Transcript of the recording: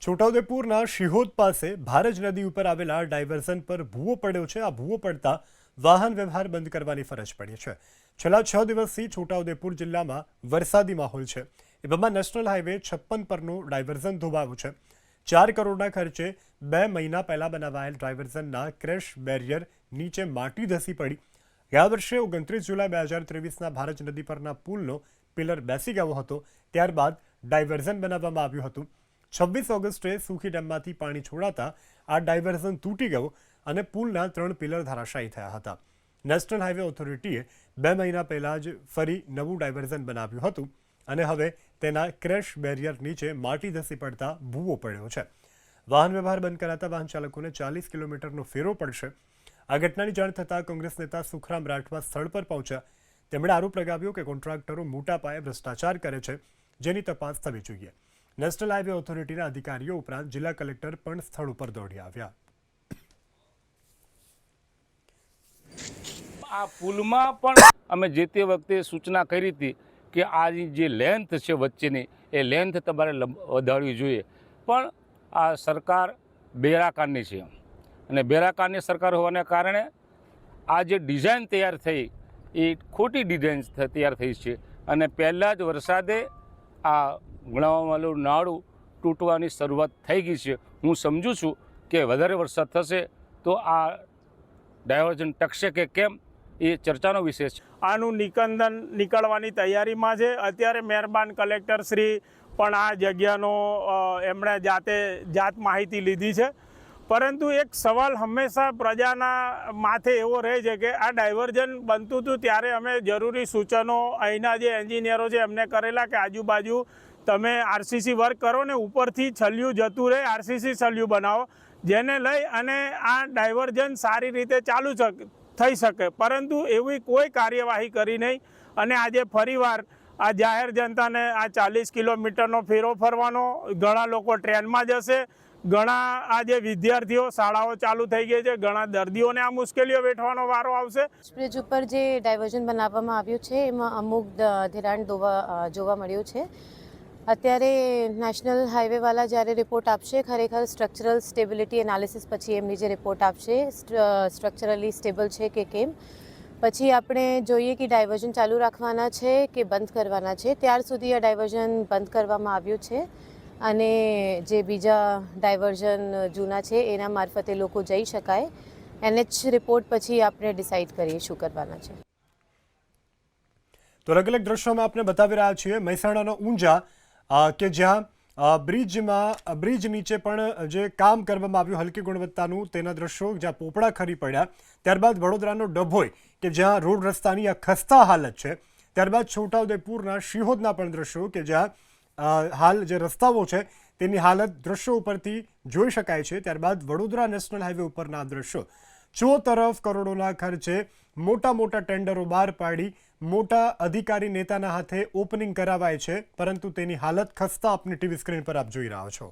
છોટાઉદેપુરના શિહોદ પાસે ભારજ નદી ઉપર આવેલા ડાયવર્ઝન પર ભૂવો પડ્યો છે. આ ભૂવો પડતા વાહન વ્યવહાર બંધ કરવાની ફરજ પડી છે. છેલ્લા છ દિવસથી છોટાઉદેપુર જિલ્લામાં વરસાદી માહોલ છે. એવામાં નેશનલ હાઈવે છપ્પન પરનું ડાયવર્ઝન ધોવાયું છે. ચાર કરોડના ખર્ચે બે મહિના પહેલા બનાવાયેલ ડાયવર્ઝનના ક્રેશ બેરિયર નીચે માટી ધસી પડી. ગયા વર્ષે ઓગણત્રીસ જુલાઈ બે હજાર ત્રેવીસના ભારજ નદી પરના પુલનો પિલર બેસી ગયો હતો. ત્યારબાદ ડાયવર્ઝન બનાવવામાં આવ્યું હતું. છવ્વીસ ઓગસ્ટે સુખી ડેમમાંથી પાણી છોડાતા આ ડાયવર્ઝન તૂટી ગયું અને પુલના ત્રણ પિલર ધરાશાયી થયા હતા. નેશનલ હાઈવે ઓથોરિટીએ બે મહિના પહેલાં જ ફરી નવું ડાયવર્ઝન બનાવ્યું હતું અને હવે તેના ક્રેશ બેરિયર નીચે માટી ધસી પડતા ભૂવો પડ્યો છે. વાહન વ્યવહાર બંધ કરાતા વાહન ચાલકોને ચાલીસ કિલોમીટરનો ફેરો પડશે. આ ઘટનાની જાણ થતાં કોંગ્રેસ નેતા સુખરામ રાઠવા સ્થળ પર પહોંચ્યા. તેમણે આરોપ લગાવ્યો કે કોન્ટ્રાક્ટરો મોટા પાયે ભ્રષ્ટાચાર કરે છે. જેની તપાસ થવી જોઈએ. નેશનલ હાઈવે ઓથોરિટીના અધિકારીઓ ઉપરાંત જિલ્લા કલેક્ટર પણ સ્થળ ઉપર દોડી આવ્યા. આ પુલમાં પણ અમે જે તે વખતે સૂચના કરી હતી કે આ જે લેન્થ છે વચ્ચેની, એ લેન્થ તમારે વધારવી જોઈએ. પણ આ સરકાર બેરાકારની છે. અને બેરાકારની સરકાર હોવાને કારણે આ જે ડિઝાઇન તૈયાર થઈ, એ ખોટી ડિઝાઇન તૈયાર થઈ છે. અને પહેલાં જ વરસાદે આ ગણાવાવાળું નાળું તૂટવાની શરૂઆત થઈ ગઈ છે. હું સમજું છું કે વધારે વરસાદ થશે તો આ ડાયવર્ઝન ટકશે કે કેમ એ ચર્ચાનો વિષય છે. આનું નિકંદન નીકળવાની તૈયારીમાં છે. અત્યારે મહેરબાન કલેક્ટર શ્રી પણ આ જગ્યાનો એમણે જાતે જાત માહિતી લીધી છે. પરંતુ એક સવાલ હંમેશા પ્રજાના માથે એવો રહે છે કે આ ડાયવર્ઝન બનતું હતું ત્યારે અમે જરૂરી સૂચનો અહીંના જે એન્જિનિયરો છે એમને કરેલા કે આજુબાજુ તમે આરસીસી વર્ક કરો ને ઉપરથી છલ્યું જતું રહે આરસીસી છલ્યું બનાવો, જેને લઈ અને આ ડાયવર્ઝન સારી રીતે ચાલુ થઈ શકે. પરંતુ એવી કોઈ કાર્યવાહી કરી નહીં. અને આજે ફરીવાર આ જાહેર જનતાને આ ચાલીસ કિલોમીટરનો ફેરો ફરવાનો, ઘણા લોકો ટ્રેનમાં જશે, ઘણા આજે વિદ્યાર્થીઓ શાળાઓ ચાલુ થઈ ગઈ છે, ઘણા દર્દીઓને આ મુશ્કેલીઓ વેઠવાનો વારો આવશે. બ્રિજ ઉપર જે ડાયવર્ઝન બનાવવામાં આવ્યું છે, એમાં અમુક ધિરાણ જોવા મળ્યું છે. અત્યારે નેશનલ હાઈવેવાલા જ્યારે રિપોર્ટ આપશે, ખરેખર સ્ટ્રક્ચરલ સ્ટેબિલિટી એનાલિસિસ પછી એમની જે રિપોર્ટ આપશે સ્ટ્રક્ચરલી સ્ટેબલ છે કે કેમ? પછી આપણે જોઈએ કે ડાયવર્ઝન ચાલુ રાખવાના છે કે બંધ કરવાના છે? ત્યાર સુધી આ ડાયવર્ઝન બંધ કરવામાં આવ્યું છે. અને જે બીજા ડાયવર્ઝન જૂના છે, એના મારફતે લોકો જઈ શકાય. એનએચ રિપોર્ટ પછી આપણે ડિસાઇડ કરીએ શું કરવાના છે. તો અલગ અલગ દ્રશ્યોમાં આપણે બતાવી રહ્યા છીએ. મહેસાણાનો ઊંઝા કે જ્યાં બ્રિજમાં બ્રિજ નીચે પણ જે કામ કરવામાં આવ્યું હલકી ગુણવત્તાનું, તેના દ્રશ્યો જ્યાં પોપડા ખરી પડ્યા, ત્યારબાદ વડોદરાનો ડભોઈ, કે જ્યાં રોડ રસ્તાની આ ખસ્તા હાલત છે, ત્યારબાદ છોટાઉદેપુરના શિહોદના પણ દ્રશ્યો, કે જ્યાં હાલ જે રસ્તાઓ છે, તેની હાલત દ્રશ્યો ઉપરથી જોઈ શકાય છે, ત્યારબાદ વડોદરા નેશનલ હાઈવે ઉપરના દ્રશ્યો. ચો તરફ કરોડોના ખર્ચે મોટા મોટા ટેન્ડરો બહાર પાડી મોટા અધિકારી નેતાના હાથે ઓપનિંગ કરાવાય છે, પરંતુ તેની હાલત ખસ્તા આપની ટીવી સ્ક્રીન પર આપ જોઈ રહ્યા છો.